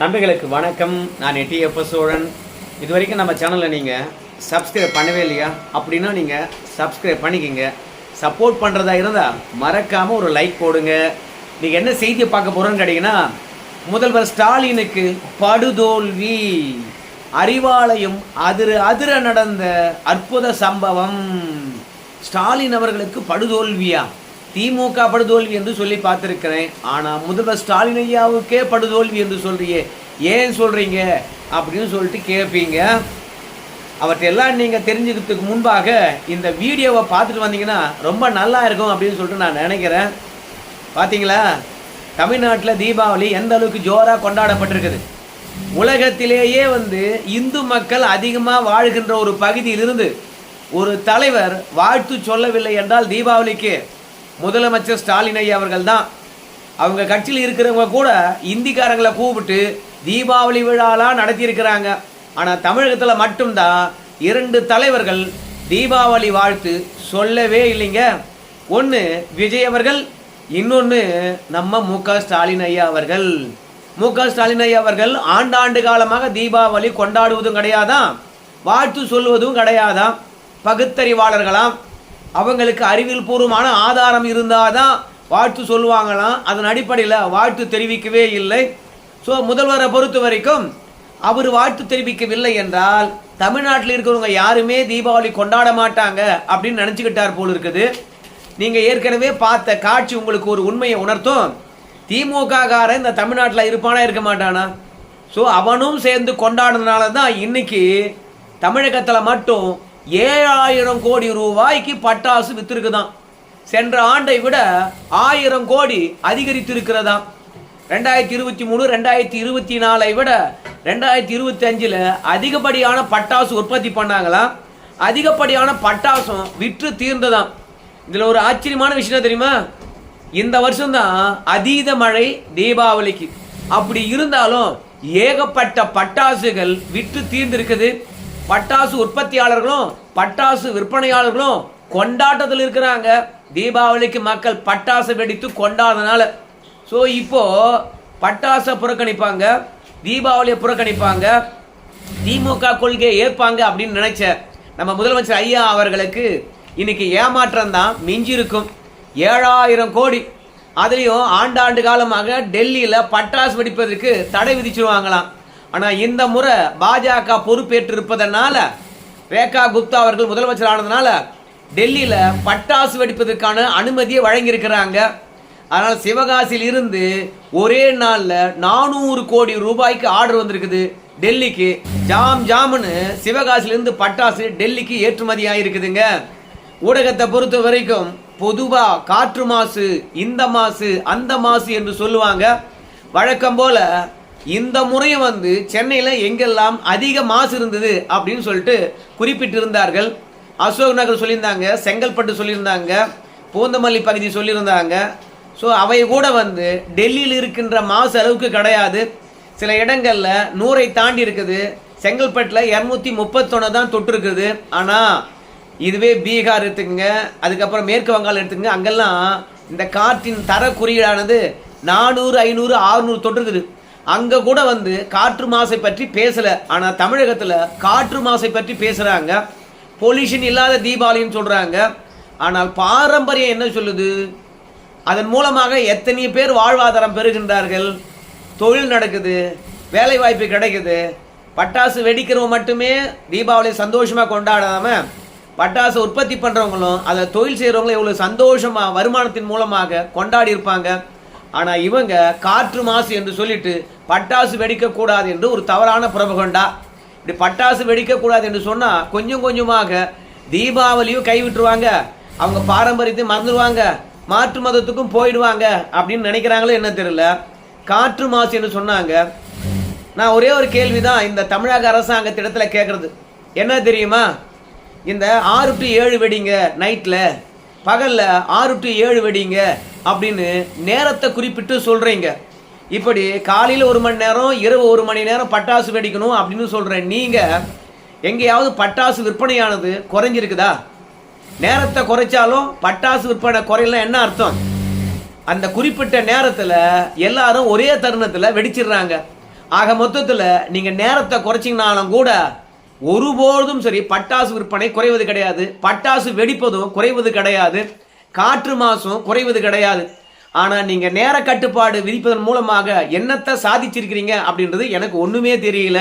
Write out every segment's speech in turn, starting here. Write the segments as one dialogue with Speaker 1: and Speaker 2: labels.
Speaker 1: நண்பர்களுக்கு வணக்கம். நான் டிஎஃப் சோழன். இது வரைக்கும் நம்ம சேனலை நீங்கள் சப்ஸ்கிரைப் பண்ணவே இல்லையா? அப்படின்னா நீங்கள் சப்ஸ்கிரைப் பண்ணிக்கிங்க. சப்போர்ட் பண்ணுறதா இருந்தால் மறக்காமல் ஒரு லைக் போடுங்க. நீங்கள் என்ன செய்தியை பார்க்க போகிறோன்னு கேட்டிங்கன்னா முதல்வர் ஸ்டாலினுக்கு படுதோல்வி. அறிவாலயம் அதிர அதிர நடந்த அற்புத சம்பவம். ஸ்டாலின் அவர்களுக்கு படுதோல்வியா? திமுக படுதோல்வி என்று சொல்லி பார்த்துருக்கிறேன். ஆனால் முதல்வர் ஸ்டாலின் ஐயாவுக்கே படுதோல்வி என்று சொல்றியே. ஏன் சொல்கிறீங்க அப்படின்னு சொல்லிட்டு கேட்பீங்க அவற்றையெல்லாம் நீங்கள் தெரிஞ்சுக்கிறதுக்கு முன்பாக இந்த வீடியோவை பார்த்துட்டு வந்தீங்கன்னா ரொம்ப நல்லா இருக்கும் அப்படின்னு சொல்லிட்டு நான் நினைக்கிறேன். பார்த்தீங்களா தமிழ்நாட்டில் தீபாவளி எந்த அளவுக்கு ஜோராக கொண்டாடப்பட்டிருக்குது? உலகத்திலேயே வந்து இந்து மக்கள் அதிகமாக வாழ்கின்ற ஒரு பகுதியிலிருந்து ஒரு தலைவர் வாழ்த்து சொல்லவில்லை என்றால் தீபாவளிக்கு முதலமைச்சர் ஸ்டாலின் ஐயா அவர்கள் தான் அவங்க கட்சியில் இருக்கிறவங்க கூட இந்திக்காரங்களை கூப்பிட்டு தீபாவளி விழாலாம் நடத்தியிருக்கிறாங்க. ஆனால் தமிழகத்தில் மட்டும்தான் இரண்டு தலைவர்கள் தீபாவளி வாழ்த்து சொல்லவே இல்லைங்க. ஒன்று விஜய் அவர்கள் இன்னொன்று நம்ம மு க ஸ்டாலின் ஐயா அவர்கள். மு க ஸ்டாலின் ஐயா அவர்கள் ஆண்டாண்டு காலமாக தீபாவளி கொண்டாடுவதும் கிடையாதான் வாழ்த்து சொல்வதும் கிடையாதான் பகுத்தறிவாளர்களாம். அவங்களுக்கு அறிவியல் பூர்வமான ஆதாரம் இருந்தாதான் வாழ்த்து சொல்லுவாங்களாம். அதன் அடிப்படையில் வாழ்த்து தெரிவிக்கவே இல்லை. ஸோ முதல்வரை பொறுத்த வரைக்கும் அவர் வாழ்த்து தெரிவிக்கவில்லை என்றால் தமிழ்நாட்டில் இருக்கிறவங்க யாருமே தீபாவளி கொண்டாட மாட்டாங்க அப்படின்னு நினச்சிக்கிட்டார் போல் இருக்குது. நீங்கள் ஏற்கனவே பார்த்த காட்சி உங்களுக்கு ஒரு உண்மையை உணர்த்தும். திமுக காரன் இந்த தமிழ்நாட்டில் இருப்பானா இருக்க மாட்டானா? ஸோ அவனும் சேர்ந்து கொண்டாடுறதுனால தான் இன்னைக்கு தமிழகத்தில் மட்டும் ஏழாயிரம் கோடி ரூபாய்க்கு பட்டாசு வித்திருக்குதான் சென்ற ஆண்டை விட ஆயிரம் கோடி அதிகரித்திருக்கிறதாம். ரெண்டாயிரத்தி இருபத்தி மூணு ரெண்டாயிரத்தி இருபத்தி நாலை விட ரெண்டாயிரத்தி இருபத்தி அஞ்சில் அதிகப்படியான பட்டாசு உற்பத்தி பண்ணாங்களாம். அதிகப்படியான பட்டாசும் விற்று தீர்ந்ததாம். இதில் ஒரு ஆச்சரியமான விஷயம் தெரியுமா? இந்த வருஷம்தான் அதீத மழை தீபாவளிக்கு. அப்படி இருந்தாலும் ஏகப்பட்ட பட்டாசுகள் விற்று தீர்ந்திருக்குது. பட்டாசு உற்பத்தியாளர்களும் பட்டாசு விற்பனையாளர்களும் கொண்டாட்டத்தில் இருக்கிறாங்க. தீபாவளிக்கு மக்கள் பட்டாசு வெடித்து கொண்டாடுறதுனால. ஸோ இப்போ பட்டாசை புறக்கணிப்பாங்க. தீபாவளியை புறக்கணிப்பாங்க. திமுக கொள்கையை ஏற்பாங்க அப்படின்னு நினைச்ச நம்ம முதலமைச்சர் ஐயா அவர்களுக்கு இன்னைக்கு ஏமாற்றம் தான் மிஞ்சி இருக்கும் ஏழாயிரம் கோடி. அதுலேயும் ஆண்டாண்டு காலமாக டெல்லியில் பட்டாசு வெடிப்பதற்கு தடை விதிச்சிருவாங்களாம். ஆனால் இந்த முறை பாஜக பொறுப்பேற்று இருப்பதனால ரேகா குப்தா அவர்கள் முதலமைச்சர் ஆனதுனால டெல்லியில் பட்டாசு வெடிப்பதற்கான அனுமதியை வழங்கியிருக்கிறாங்க. அதனால் சிவகாசியில் இருந்து ஒரே நாளில் நானூறு கோடி ரூபாய்க்கு ஆர்டர் வந்திருக்குது டெல்லிக்கு. ஜாம் ஜாமுன்னு சிவகாசியிலிருந்து பட்டாசு டெல்லிக்கு ஏற்றுமதி ஆயிருக்குதுங்க ஊடகத்தை பொறுத்த வரைக்கும் பொதுவாக காற்று மாசு இந்த மாசு அந்த மாசு என்று சொல்லுவாங்க. வழக்கம் போல இந்த முறையும் வந்து சென்னையில் எங்கெல்லாம் அதிக மாசு இருந்தது அப்படின்னு சொல்லிட்டு குறிப்பிட்டிருந்தார்கள். அசோக் நகர் சொல்லியிருந்தாங்க செங்கல்பட்டு சொல்லியிருந்தாங்க பூந்தமல்லி பகுதி சொல்லியிருந்தாங்க. ஸோ அவை கூட வந்து டெல்லியில் இருக்கின்ற மாசு அளவுக்கு கிடையாது. சில இடங்களில் நூறை தாண்டி இருக்குது. செங்கல்பட்டில் இரநூத்தி முப்பத்தொன்று தான் தொட்டிருக்குது ஆனால் இதுவே பீகார் எடுத்துக்கங்க அதுக்கப்புறம் மேற்கு வங்காளம் எடுத்துக்கங்க அங்கெல்லாம் இந்த காற்றின் தர குறியீடானது நானூறு ஐநூறு ஆறுநூறு தொட்டிருக்குது அங்கே கூட வந்து காற்று மாசை பற்றி பேசலை. ஆனால் தமிழகத்தில் காற்று மாசை பற்றி பேசுகிறாங்க பொல்யூஷன் இல்லாத தீபாவளின்னு சொல்கிறாங்க ஆனால் பாரம்பரியம் என்ன சொல்லுது? அதன் மூலமாக எத்தனை பேர் வாழ்வாதாரம் பெறுகின்றார்கள். தொழில் நடக்குது வேலை வாய்ப்பு கிடைக்குது. பட்டாசு வெடிக்கிறவங்க மட்டுமே தீபாவளி சந்தோஷமாக கொண்டாடாம பட்டாசு உற்பத்தி பண்ணுறவங்களும் அதை தொழில் செய்கிறவங்களும் எவ்வளோ சந்தோஷமாக வருமானத்தின் மூலமாக கொண்டாடி இருப்பாங்க. ஆனால் இவங்க காற்று மாசு என்று சொல்லிட்டு பட்டாசு வெடிக்கக்கூடாது என்று ஒரு தவறான புறபகண்டா இப்படி பட்டாசு வெடிக்கக்கூடாது என்று சொன்னால் கொஞ்சம் கொஞ்சமாக தீபாவளியும் கைவிட்டுருவாங்க. அவங்க பாரம்பரியத்தையும் மறந்துடுவாங்க மாற்று மதத்துக்கும் போயிடுவாங்க அப்படின்னு நினைக்கிறாங்களோ என்ன தெரியல. காற்று மாசு என்று சொன்னாங்க. நான் ஒரே ஒரு கேள்வி தான் இந்த தமிழக அரசாங்கத்திடத்தில் கேட்குறது என்ன தெரியுமா? இந்த ஆறு டு ஏழு வெடிங்க நைட்டில் பகலில் ஆறு டு ஏழு வெடிங்க அப்படின்னு நேரத்தை குறிப்பிட்டு சொல்கிறீங்க இப்படி காலையில் ஒரு மணி நேரம் இரவு ஒரு மணி நேரம் பட்டாசு வெடிக்கணும் அப்படின்னு சொல்கிறேன் நீங்கள் எங்கேயாவது பட்டாசு விற்பனையானது குறைஞ்சிருக்குதா? நேரத்தை குறைச்சாலும் பட்டாசு விற்பனை குறையலாம் என்ன அர்த்தம்? அந்த குறிப்பிட்ட நேரத்தில் எல்லாரும் ஒரே தருணத்தில் வெடிச்சிடுறாங்க. ஆக மொத்தத்தில் நீங்கள் நேரத்தை குறைச்சிங்கனாலும் கூட ஒருபோதும் சரி பட்டாசு விற்பனை குறைவது கிடையாது. பட்டாசு வெடிப்பதும் குறைவது கிடையாது. காற்று மாசும் குறைவது கிடையாது. ஆனால் நீங்கள் நேர கட்டுப்பாடு விதிப்பதன் மூலமாக என்னத்தை சாதிச்சிருக்கிறீங்க அப்படின்றது எனக்கு ஒன்றுமே தெரியல.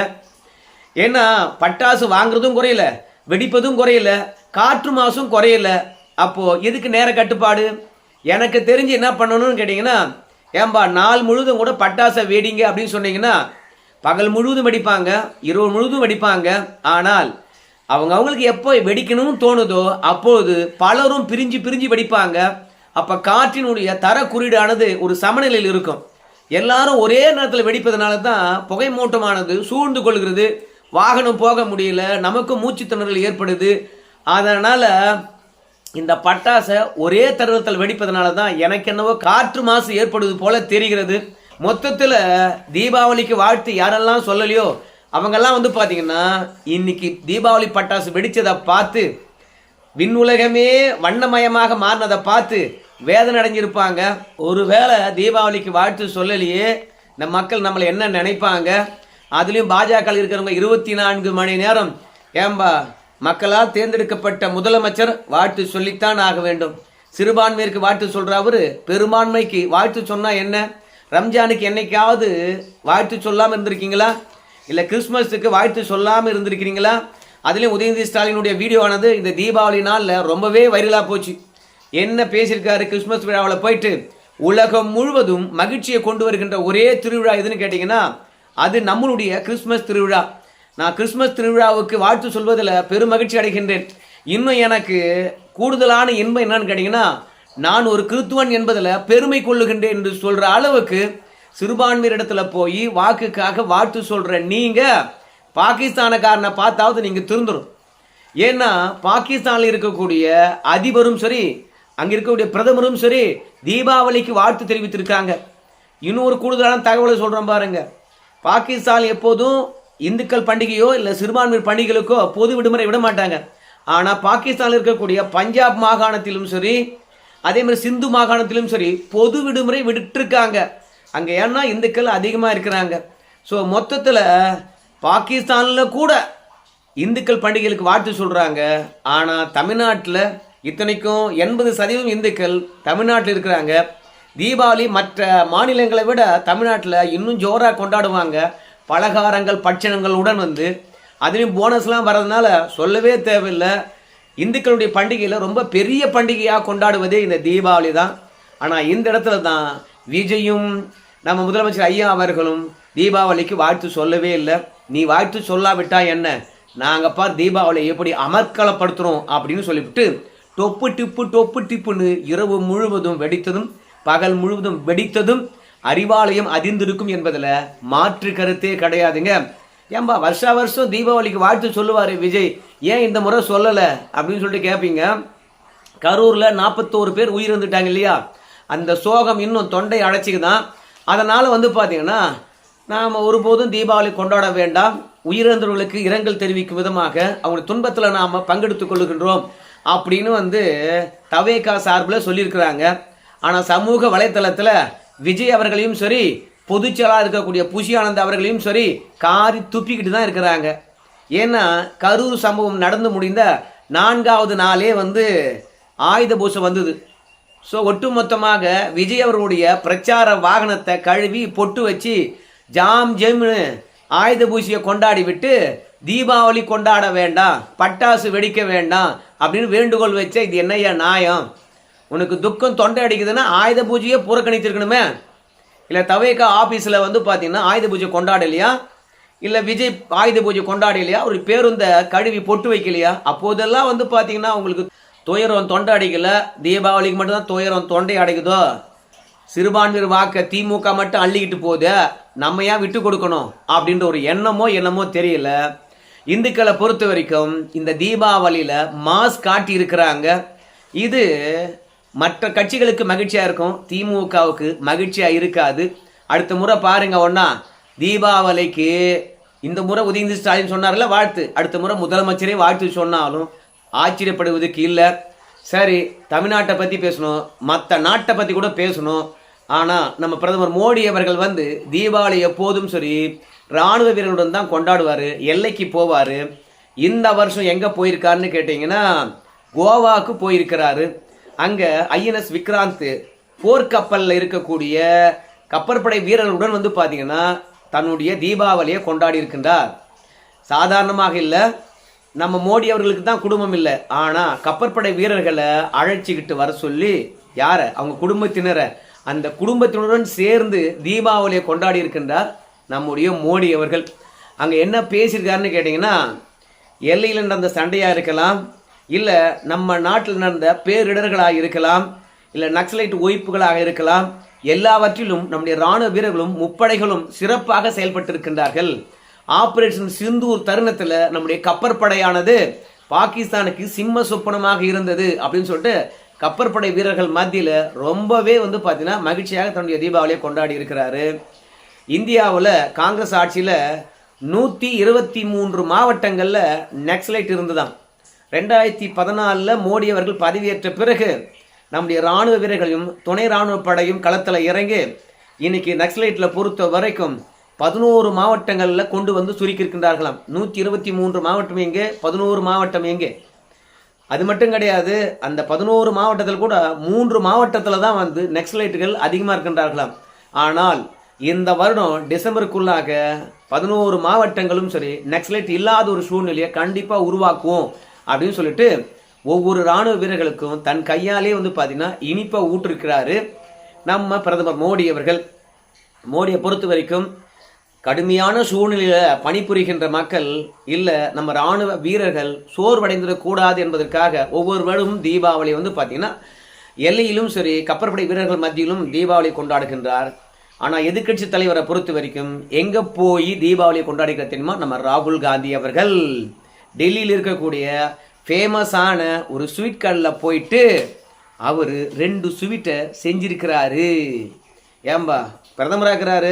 Speaker 1: ஏன்னா பட்டாசு வாங்குறதும் குறையல வெடிப்பதும் குறையல காற்று மாசும் குறையல. அப்போது எதுக்கு நேர கட்டுப்பாடு? எனக்கு தெரிஞ்சு என்ன பண்ணணும்னு கேட்டிங்கன்னா ஏன்பா நாள் முழுதும் கூட பட்டாசை வெடிங்க அப்படின்னு சொன்னீங்கன்னா பகல் முழுவதும் வெடிப்பாங்க இரவு முழுவதும் வெடிப்பாங்க. ஆனால் அவங்க அவங்களுக்கு எப்போ வெடிக்கணும்னு தோணுதோ அப்பொழுது பலரும் பிரிஞ்சு பிரிஞ்சு வெடிப்பாங்க. அப்போ காற்றினுடைய தர குறியீடானது ஒரு சமநிலையில் இருக்கும். எல்லாரும் ஒரே நேரத்தில் வெடிப்பதனால தான் புகை மூட்டமானது சூழ்ந்து கொள்கிறது. வாகனம் போக முடியல நமக்கும் மூச்சு திணறல் ஏற்படுது. அதனால் இந்த பட்டாசை ஒரே தருணத்தில் வெடிப்பதனால தான் எனக்கு என்னவோ காற்று மாசு ஏற்படுவது போல தெரிகிறது. மொத்தத்தில் தீபாவளிக்கு வாழ்த்து யாரெல்லாம் சொல்லலையோ அவங்கெல்லாம் வந்து பார்த்தீங்கன்னா இன்னைக்கு தீபாவளி பட்டாசு வெடித்ததை பார்த்து விண்ணுலகமே வண்ணமயமாக மாறினதை பார்த்து வேதனை அடைஞ்சிருப்பாங்க. ஒருவேளை தீபாவளிக்கு வாழ்த்து சொல்லலையே இந்த மக்கள் நம்மளை என்ன நினைப்பாங்க? அதுலேயும் பாஜக இருக்கிறவங்க இருபத்தி நான்கு மணி நேரம் ஏம்பா மக்களால் தேர்ந்தெடுக்கப்பட்ட முதலமைச்சர் வாழ்த்து சொல்லித்தான் ஆக வேண்டும். சிறுபான்மையிற்கு வாழ்த்து சொல்கிற அவரு பெரும்பான்மைக்கு வாழ்த்து சொன்னால் என்ன? ரம்ஜானுக்கு என்னைக்காவது வாழ்த்து சொல்லாமல் இருந்திருக்கீங்களா? இல்லை கிறிஸ்மஸுக்கு வாழ்த்து சொல்லாமல் இருந்திருக்கிறீங்களா? அதுலேயும் உதயநிதி ஸ்டாலினுடைய வீடியோவானது இந்த தீபாவளி நாளில் ரொம்பவே வைரலாக போச்சு. என்ன பேசியிருக்காரு கிறிஸ்மஸ் விழாவில் போயிட்டு உலகம் முழுவதும் மகிழ்ச்சியை கொண்டு வருகின்ற ஒரே திருவிழா எதுன்னு கேட்டிங்கன்னா அது நம்மளுடைய கிறிஸ்மஸ் திருவிழா. நான் கிறிஸ்மஸ் திருவிழாவுக்கு வாழ்த்து சொல்வதில் பெரும் மகிழ்ச்சி அடைகின்றேன். இன்னும் எனக்கு கூடுதலான இன்பம் என்னன்னு கேட்டிங்கன்னா நான் ஒரு கிறித்துவன் என்பதில் பெருமை கொள்ளுகின்றேன் என்று சொல்கிற அளவுக்கு சிறுபான்மையிடத்துல போய் வாக்குக்காக வாழ்த்து சொல்கிற நீங்கள் பாகிஸ்தானக்காரனை பார்த்தாவது நீங்கள் திருந்துடும் ஏன்னா பாகிஸ்தானில் இருக்கக்கூடிய அதிபரும் சரி அங்கே இருக்கக்கூடிய பிரதமரும் சரி தீபாவளிக்கு வாழ்த்து தெரிவித்திருக்காங்க. இன்னொரு கூடுதலான தகவலை சொல்கிறோம் பாருங்க. பாகிஸ்தான் எப்போதும் இந்துக்கள் பண்டிகையோ இல்லை சிறுபான்மை பண்டிகைகளுக்கோ பொது விடுமுறை விட மாட்டாங்க ஆனால் பாகிஸ்தானில் இருக்கக்கூடிய பஞ்சாப் மாகாணத்திலும் சரி அதே மாதிரி சிந்து மாகாணத்திலும் சரி பொது விடுமுறை விட்டுருக்காங்க அங்கே ஏன்னா இந்துக்கள் அதிகமாக இருக்கிறாங்க. ஸோ மொத்தத்தில் பாகிஸ்தானில் கூட இந்துக்கள் பண்டிகைகளுக்கு வாழ்த்து சொல்கிறாங்க ஆனால் தமிழ்நாட்டில் இத்தனைக்கும் எண்பது சதவீதம் இந்துக்கள் தமிழ்நாட்டில் இருக்கிறாங்க. தீபாவளி மற்ற மாநிலங்களை விட தமிழ்நாட்டில் இன்னும் ஜோராக கொண்டாடுவாங்க. பலகாரங்கள் பட்சணங்களுடன் வந்து. அதுலேயும் போனஸ்லாம் வர்றதுனால சொல்லவே தேவையில்லை. இந்துக்களுடைய பண்டிகையில் ரொம்ப பெரிய பண்டிகையாக கொண்டாடுவதே இந்த தீபாவளி தான். ஆனால் இந்த இடத்துல தான் விஜயும் நம்ம முதலமைச்சர் ஐயா அவர்களும் தீபாவளிக்கு வாழ்த்து சொல்லவே இல்லை. நீ வாழ்த்து சொல்லாவிட்டா என்ன? நாங்கள் பார் தீபாவளியை எப்படி அமர்க்கலப்படுத்துகிறோம் அப்படின்னு சொல்லிவிட்டு டொப்பு டிப்பு டொப்பு டிப்புன்னு இரவு முழுவதும் வெடித்ததும் பகல் முழுவதும் வெடித்ததும் அறிவாலயம் அதிர்ந்திருக்கும் என்பதில் மாற்று கருத்தே கிடையாதுங்க. ஏம்பா வருஷா வருஷம் தீபாவளிக்கு வாழ்த்து சொல்லுவார் விஜய். ஏன் இந்த முறை சொல்லலை? அப்படின்னு சொல்லிட்டு கேட்பீங்க கரூரில் நாற்பத்தோரு பேர் உயிரிழந்துட்டாங்க இல்லையா? அந்த சோகம் இன்னும் தொண்டை அடைச்சிக்குதான். அதனால் வந்து பார்த்தீங்கன்னா நாம் ஒருபோதும் தீபாவளி கொண்டாட வேண்டாம். உயிரிழந்தவர்களுக்கு இரங்கல் தெரிவிக்கும் விதமாக அவங்க துன்பத்தில் நாம் பங்கெடுத்து கொள்ளுகின்றோம் அப்படின்னு வந்து தவேகா சார்பில் சொல்லியிருக்கிறாங்க. ஆனால் சமூக வலைத்தளத்தில் விஜய் அவர்களையும் சரி பொதுச்செயலாக இருக்கக்கூடிய புஷி ஆனந்த் அவர்களையும் சரி காரி துப்பிக்கிட்டு தான் இருக்கிறாங்க. ஏன்னா கரூர் சம்பவம் நடந்து முடிந்த நான்காவது நாளே வந்து ஆயுத பூசை வந்தது. ஸோ ஒட்டுமொத்தமாக விஜய் அவர்களுடைய பிரச்சார வாகனத்தை கழுவி பொட்டு வச்சு ஜாம் ஜெம்னு ஆயுத பூசியை கொண்டாடி விட்டு தீபாவளி கொண்டாட வேண்டாம் பட்டாசு வெடிக்க வேண்டாம் அப்படின்னு வேண்டுகோள் வச்ச இது என்னையா நியாயம்? உனக்கு துக்கம் தொண்டை அடிக்குதுன்னா ஆயுத பூஜையே புறக்கணித்திருக்கணுமே இல்லை தவேக்கா ஆஃபீஸில் வந்து பார்த்தீங்கன்னா ஆயுத பூஜை கொண்டாடலையா? இல்லை விஜய் ஆயுத பூஜை கொண்டாடலையா? ஒரு பேருந்தை கழுவி பொட்டு வைக்கலையா? அப்போதெல்லாம் வந்து பார்த்தீங்கன்னா உங்களுக்கு துயரம் தொண்டை அடைக்கல. தீபாவளிக்கு மட்டும்தான் துயரம் தொண்டை அடைக்குதோ? சிறுபான்மையர் வாக்க திமுக மட்டும் அள்ளிக்கிட்டு போகுது. நம்ம ஏன் விட்டு கொடுக்கணும்? அப்படின்ற ஒரு எண்ணமோ என்னமோ தெரியல. இந்துக்களை பொறுத்த வரைக்கும் இந்த தீபாவளியில் மாஸ் காட்டி இருக்கிறாங்க இது மற்ற கட்சிகளுக்கு மகிழ்ச்சியாக இருக்கும். திமுகவுக்கு மகிழ்ச்சியாக இருக்காது. அடுத்த முறை பாருங்க ஒன்றா தீபாவளிக்கு இந்த முறை உதயநிதி ஸ்டாலின் சொன்னார்ல வாழ்த்து. அடுத்த முறை முதலமைச்சரே வாழ்த்து சொன்னாலும் ஆச்சரியப்படுவதற்கு இல்லை சரி தமிழ்நாட்டை பற்றி பேசணும் மற்ற நாட்டை பற்றி கூட பேசணும். ஆனால் நம்ம பிரதமர் மோடி அவர்கள் வந்து தீபாவளி எப்போதும் சரி ராணுவ வீரர்களுடன் தான் கொண்டாடுவார் எல்லைக்கு போவார். இந்த வருஷம் எங்கே போயிருக்காருன்னு கேட்டிங்கன்னா கோவாவுக்கு போயிருக்கிறாரு. அங்கே ஐஎன்எஸ் விக்ராந்த் போர்க்கப்பலில் இருக்கக்கூடிய கப்பற்படை வீரர்களுடன் வந்து பார்த்தீங்கன்னா தன்னுடைய தீபாவளியை கொண்டாடி இருக்கின்றார். சாதாரணமாக இல்லை. நம்ம மோடி அவர்களுக்கு தான் குடும்பம் இல்லை. ஆனால் கப்பற்படை வீரர்களை அழைச்சிக்கிட்டு வர சொல்லி யாரை? அவங்க குடும்பத்தினரை. அந்த குடும்பத்தினருடன் சேர்ந்து தீபாவளியை கொண்டாடி இருக்கின்றார் நம்முடைய மோடி அவர்கள். அங்கே என்ன பேசியிருக்காருன்னு கேட்டிங்கன்னா எல்லையில் நடந்த சண்டையாக இருக்கலாம் இல்லை நம்ம நாட்டில் நடந்த பேரிடர்களாக இருக்கலாம் இல்லை நக்சலைட் ஒய்ப்புகளாக இருக்கலாம் எல்லாவற்றிலும் நம்முடைய ராணுவ வீரர்களும் முப்படைகளும் சிறப்பாக செயல்பட்டிருக்கின்றார்கள். ஆபரேஷன் சிந்தூர் தருணத்தில் நம்முடைய கப்பற்படையானது பாகிஸ்தானுக்கு சிம்ம சொப்பனமாக இருந்தது அப்படின்னு சொல்லிட்டு கப்பற்படை வீரர்கள் மத்தியில் ரொம்பவே வந்து பார்த்தீங்கன்னா மகிழ்ச்சியாக தன்னுடைய தீபாவளியை கொண்டாடி இருக்கிறாரு. இந்தியாவில் காங்கிரஸ் ஆட்சியில் நூற்றி இருபத்தி மூன்று மாவட்டங்களில் நக்சலைட் இருந்துதான். ரெண்டாயிரத்தி பதினாலில் மோடி அவர்கள் பதவியேற்ற பிறகு நம்முடைய ராணுவ வீரர்களையும் துணை இராணுவ படையும் களத்தில் இறங்கி இன்னைக்கு நக்சலைட்டில் பொறுத்த வரைக்கும் பதினோரு மாவட்டங்களில் கொண்டு வந்து சுருக்கியிருக்கின்றார்களாம். நூற்றி இருபத்தி மூன்று மாவட்டம் எங்கே? பதினோரு மாவட்டம் எங்கே? அது மட்டும் கிடையாது அந்த பதினோரு மாவட்டத்தில் கூட மூன்று மாவட்டத்தில் தான் வந்து நெக்ஸ்லைட்டுகள் அதிகமாக இருக்கின்றார்களாம். ஆனால் இந்த வருடம் டிசம்பருக்குள்ளாக பதினோரு மாவட்டங்களும் சரி நெக்ஸ்லைட் இல்லாத ஒரு சூழ்நிலையை கண்டிப்பாக உருவாக்குவோம் அப்படின்னு சொல்லிட்டு ஒவ்வொரு ராணுவ வீரர்களுக்கும் தன் கையாலே வந்து பார்த்தீங்கன்னா இனிப்பை ஊற்றிருக்கிறாரு நம்ம பிரதமர் மோடி அவர்கள். மோடியை பொறுத்த வரைக்கும் கடுமையான சூழ்நிலையில் பணிபுரிகின்ற மக்கள் இல்லை நம்ம ராணுவ வீரர்கள் சோர்வடைந்துடக்கூடாது என்பதற்காக ஒவ்வொரு வருடமும் தீபாவளி வந்து பார்த்தீங்கன்னா எல்லையிலும் சரி கப்பற்படை வீரர்கள் மத்தியிலும் தீபாவளி கொண்டாடுகின்றார். ஆனால் எதிர்க்கட்சி தலைவரை பொறுத்த வரைக்கும் எங்கே போய் தீபாவளியை கொண்டாடுகிற தெரியுமா? நம்ம ராகுல் காந்தி அவர்கள். டெல்லியில் இருக்கக்கூடிய ஃபேமஸான ஒரு ஸ்வீட் கடையில் போயிட்டு அவர் ரெண்டு ஸ்வீட்டை செஞ்சிருக்கிறாரு. ஏம்பா பிரதமராக இருக்கிறாரு.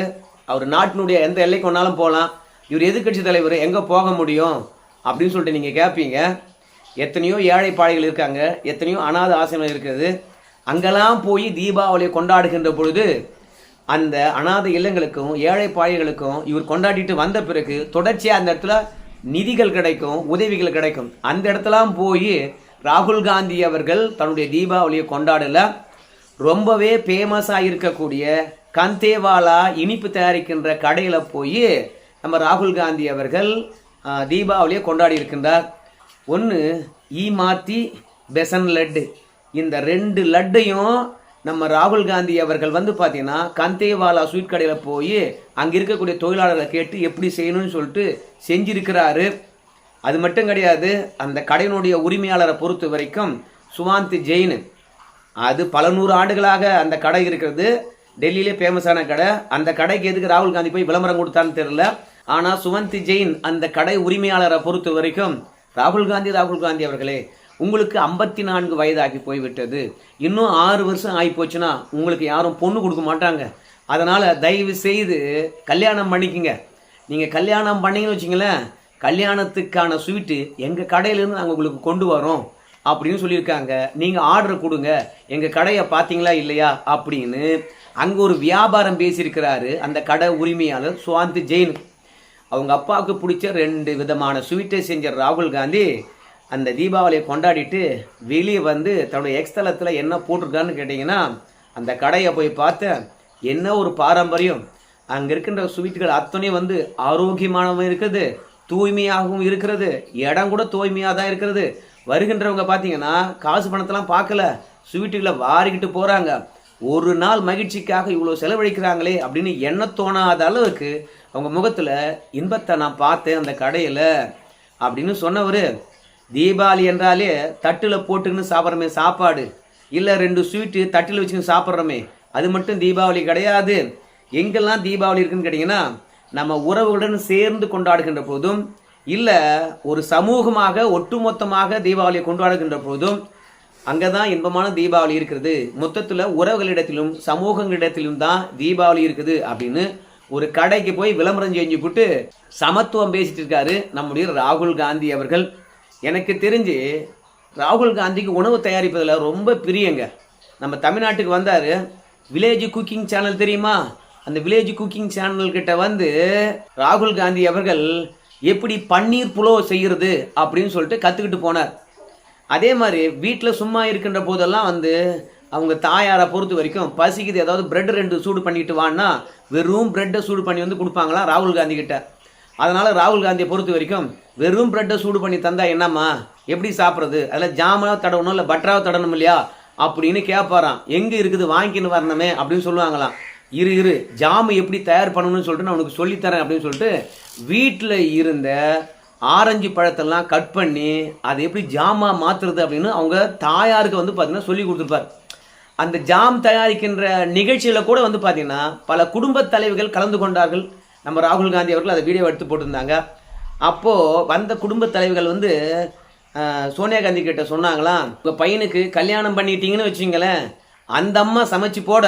Speaker 1: அவர் நாட்டினுடைய எந்த எல்லைக்கு ஒன்றாலும் போகலாம் இவர் எதிர்க்கட்சி தலைவர் எங்கே போக முடியும்? அப்படின்னு சொல்லிட்டு நீங்கள் கேட்பீங்க எத்தனையோ ஏழை பாழைகள் இருக்காங்க. எத்தனையோ அனாத ஆசிரியர்கள் இருக்கிறது அங்கெல்லாம் போய் தீபாவளியை கொண்டாடுகின்ற பொழுது அந்த அனாதை இல்லங்களுக்கும் ஏழை பாழைகளுக்கும் இவர் கொண்டாடிட்டு வந்த பிறகு தொடர்ச்சியாக அந்த இடத்துல நிதிகள் கிடைக்கும் உதவிகள் கிடைக்கும். அந்த இடத்துலாம் போய் ராகுல் காந்தி அவர்கள் தன்னுடைய தீபாவளியை கொண்டாடல. ரொம்பவே ஃபேமஸாக இருக்கக்கூடிய கந்தேவாலா இனிப்பு தயாரிக்கின்ற கடையில் போய் நம்ம ராகுல் காந்தி அவர்கள் தீபாவளியை கொண்டாடி இருக்கின்றார். ஒன்று ஈ மாத்தி பெசன் லட்டு. இந்த ரெண்டு லட்டையும் நம்ம ராகுல் காந்தி அவர்கள் வந்து பார்த்தீங்கன்னா கந்தேவாலா ஸ்வீட் கடையில் போய் அங்கே இருக்கக்கூடிய தொழிலாளர்களை கேட்டு எப்படி செய்யணும்னு சொல்லிட்டு செஞ்சிருக்கிறாரு. அது மட்டும் கிடையாது அந்த கடையினுடைய உரிமையாளரை பொறுத்த வரைக்கும் சுவாந்த் ஜெயின். அது பல நூறு ஆண்டுகளாக அந்த கடை இருக்கிறது. டெல்லியிலே ஃபேமஸான கடை. அந்த கடைக்கு எதுக்கு ராகுல் காந்தி போய் விளம்பரம் கொடுத்தான்னு தெரில ஆனால் சுவந்தி ஜெயின் அந்த கடை உரிமையாளரை பொறுத்த வரைக்கும் ராகுல் காந்தி ராகுல் காந்தி அவர்களே உங்களுக்கு ஐம்பத்தி நான்கு வயதாகி போய்விட்டது. இன்னும் ஆறு வருஷம் ஆகி போச்சுன்னா உங்களுக்கு யாரும் பொண்ணு கொடுக்க மாட்டாங்க. அதனால் தயவு செய்து கல்யாணம் பண்ணிக்கங்க. நீங்கள் கல்யாணம் பண்ணீங்கன்னு வச்சிங்களேன் கல்யாணத்துக்கான ஸ்வீட்டு எங்கள் கடையிலேருந்து நாங்கள் உங்களுக்கு கொண்டு வரோம் அப்படின்னு சொல்லியிருக்காங்க. நீங்கள் ஆர்டர் கொடுங்க. எங்கள் கடையை பார்த்தீங்களா இல்லையா அப்படின்னு அங்கே ஒரு வியாபாரம் பேசியிருக்கிறாரு அந்த கடை உரிமையாளர் சுவாந்த் ஜெயின். அவங்க அப்பாவுக்கு பிடிச்ச ரெண்டு விதமான ஸ்வீட்டை செஞ்ச ராகுல் காந்தி அந்த தீபாவளியை கொண்டாடிட்டு வெளியே வந்து தன்னுடைய எக்ஸ்தலத்தில் என்ன போட்டிருக்கான்னு கேட்டிங்கன்னா அந்த கடையை போய் பார்த்தேன் என்ன ஒரு பாரம்பரியம். அங்கே இருக்கின்ற ஸ்வீட்டுகள் அத்தனையும் வந்து ஆரோக்கியமானவும் இருக்குது தூய்மையாகவும் இருக்கிறது இடம் கூட தூய்மையாக தான் இருக்கிறது வருகின்றவங்க பார்த்தீங்கன்னா காசு பணத்தெல்லாம் பார்க்கல ஸ்வீட்டுகளை வாரிக்கிட்டு போகிறாங்க ஒரு நாள் மகிழ்ச்சிக்காக இவ்வளோ செலவழிக்கிறாங்களே அப்படின்னு எண்ண தோணாத அளவுக்கு அவங்க முகத்தில் இன்பத்தை நான் பார்த்தேன் அந்த கடையில் அப்படின்னு சொன்னவர். தீபாவளி என்றாலே தட்டில் போட்டுக்கின்னு சாப்பிட்றமே சாப்பாடு. இல்லை ரெண்டு ஸ்வீட்டு தட்டில் வச்சுக்கின்னு சாப்பிட்றோமே. அது மட்டும் தீபாவளி கிடையாது. எங்கெல்லாம் தீபாவளி இருக்குன்னு கேட்டிங்கன்னா நம்ம உறவுகளுடன் சேர்ந்து கொண்டாடுகின்ற போதும் இல்லை ஒரு சமூகமாக ஒட்டுமொத்தமாக தீபாவளியை கொண்டாடுகின்ற போதும் அங்கே தான் இன்பமான தீபாவளி இருக்கிறது. மொத்தத்தில் உறவுகளிடத்திலும் சமூகங்களிடத்திலும் தான் தீபாவளி இருக்குது அப்படின்னு ஒரு கடைக்கு போய் விளம்பரம் செஞ்சு போட்டு சமத்துவம் பேசிட்டு இருக்காரு நம்முடைய ராகுல் காந்தி அவர்கள். எனக்கு தெரிஞ்சு ராகுல் காந்திக்கு உணவு தயாரிப்பதில் ரொம்ப பிரியங்க. நம்ம தமிழ்நாட்டுக்கு வந்தார். வில்லேஜ் குக்கிங் சேனல் தெரியுமா? அந்த வில்லேஜ் குக்கிங் சேனல்கிட்ட வந்து ராகுல் காந்தி அவர்கள் எப்படி பன்னீர் புலோ செய்கிறது அப்படின்னு சொல்லிட்டு கற்றுக்கிட்டு போனார். அதே மாதிரி வீட்டில் சும்மா இருக்கின்ற போதெல்லாம் வந்து அவங்க தாயாரை பொறுத்த வரைக்கும் பசிக்குது ஏதாவது பிரெட் ரெண்டு சூடு பண்ணிட்டு வான்னா வெறும் பிரெட்டை சூடு பண்ணி வந்து கொடுப்பாங்களாம் ராகுல் காந்தி கிட்ட. அதனால் ராகுல் காந்தியை பொறுத்த வரைக்கும் வெறும் பிரெட்டை சூடு பண்ணி தந்தா என்னம்மா? எப்படி சாப்பிட்றது? அதில் ஜாமனாக தடவணும் இல்லை பட்டராக தடணும் இல்லையா? அப்படின்னு கேட்பாராம் எங்கே இருக்குது? வாங்கிக்கின்னு வரணுமே அப்படின்னு சொல்லுவாங்களாம். இரு இரு ஜாமு எப்படி தயார் பண்ணணும்னு சொல்லிட்டு நான் உனக்கு சொல்லித்தரேன் அப்படின்னு சொல்லிட்டு வீட்டில் இருந்த ஆரஞ்சு பழத்தெல்லாம் கட் பண்ணி அதை எப்படி ஜாமாக மாற்றுறது அப்படின்னு அவங்க தாயாருக்கு வந்து பார்த்தீங்கன்னா சொல்லி கொடுத்துருப்பார். அந்த ஜாம் தயாரிக்கின்ற நிகழ்ச்சியில் கூட வந்து பார்த்தீங்கன்னா பல குடும்பத் தலைவர்கள் கலந்து கொண்டார்கள். நம்ம ராகுல் காந்தி அவர்கள் அதை வீடியோ எடுத்து போட்டிருந்தாங்க. அப்போது வந்த குடும்ப தலைவர்கள் வந்து சோனியா காந்தி கிட்ட சொன்னாங்களாம் உங்கள் பையனுக்கு கல்யாணம் பண்ணிட்டீங்கன்னு வச்சுங்களேன் அந்த அம்மா சமைச்சு போட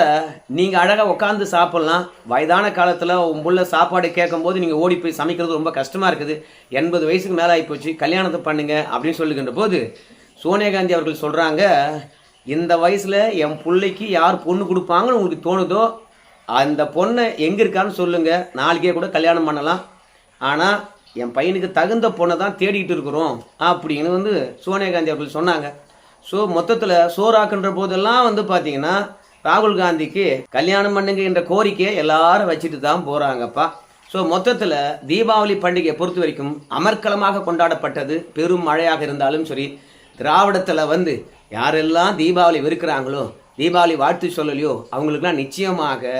Speaker 1: நீங்கள் அழகாக உட்காந்து சாப்பிட்லாம். வயதான காலத்தில் உன் சாப்பாடு கேட்கும்போது நீங்கள் ஓடி போய் சமைக்கிறது ரொம்ப கஷ்டமாக இருக்குது. எண்பது வயசுக்கு மேலே ஆகிப்போச்சு கல்யாணத்தை பண்ணுங்க அப்படின்னு சொல்லுகின்ற போது சோனியா காந்தி அவர்கள் சொல்கிறாங்க இந்த வயசில் என் பிள்ளைக்கு யார் பொண்ணு கொடுப்பாங்கன்னு உங்களுக்கு தோணுதோ அந்த பொண்ணை எங்கே இருக்கான்னு சொல்லுங்கள் நாளைக்கே கூட கல்யாணம் பண்ணலாம். ஆனால் என் பையனுக்கு தகுந்த பொண்ணை தான் தேடிக்கிட்டு இருக்கிறோம் அப்படின்னு வந்து சோனியா காந்தி அவர்கள் சொன்னாங்க. ஸோ மொத்தத்தில் சோறாக்குன்ற போதெல்லாம் வந்து பார்த்தீங்கன்னா ராகுல் காந்திக்கு கல்யாணம் பண்ணுங்க என்ற கோரிக்கையை எல்லாரும் வச்சுட்டு தான் போகிறாங்கப்பா ஸோ மொத்தத்தில் தீபாவளி பண்டிகையை பொறுத்த வரைக்கும் அமர்க்கலமாக கொண்டாடப்பட்டது. பெரும் மழையாக இருந்தாலும் சரி திராவிடத்தில் வந்து யாரெல்லாம் தீபாவளி வெறுக்கிறாங்களோ தீபாவளி வாழ்த்து சொல்லலையோ அவங்களுக்குலாம் நிச்சயமாக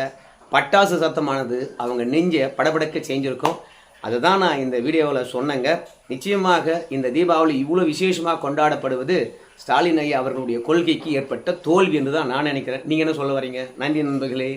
Speaker 1: பட்டாசு சத்தமானது அவங்க நெஞ்சை படபடக்க செஞ்சுருக்கோம். அதை தான் நான் இந்த வீடியோவில் சொன்னேங்க. நிச்சயமாக இந்த தீபாவளி இவ்வளோ விசேஷமாக கொண்டாடப்படுவது ஸ்டாலின் ஐயா அவர்களுடைய கொள்கைக்கு ஏற்பட்ட தோல்வி என்று தான் நான் நினைக்கிறேன். நீங்கள் என்ன சொல்ல வரீங்க? நன்றி நண்பர்களே.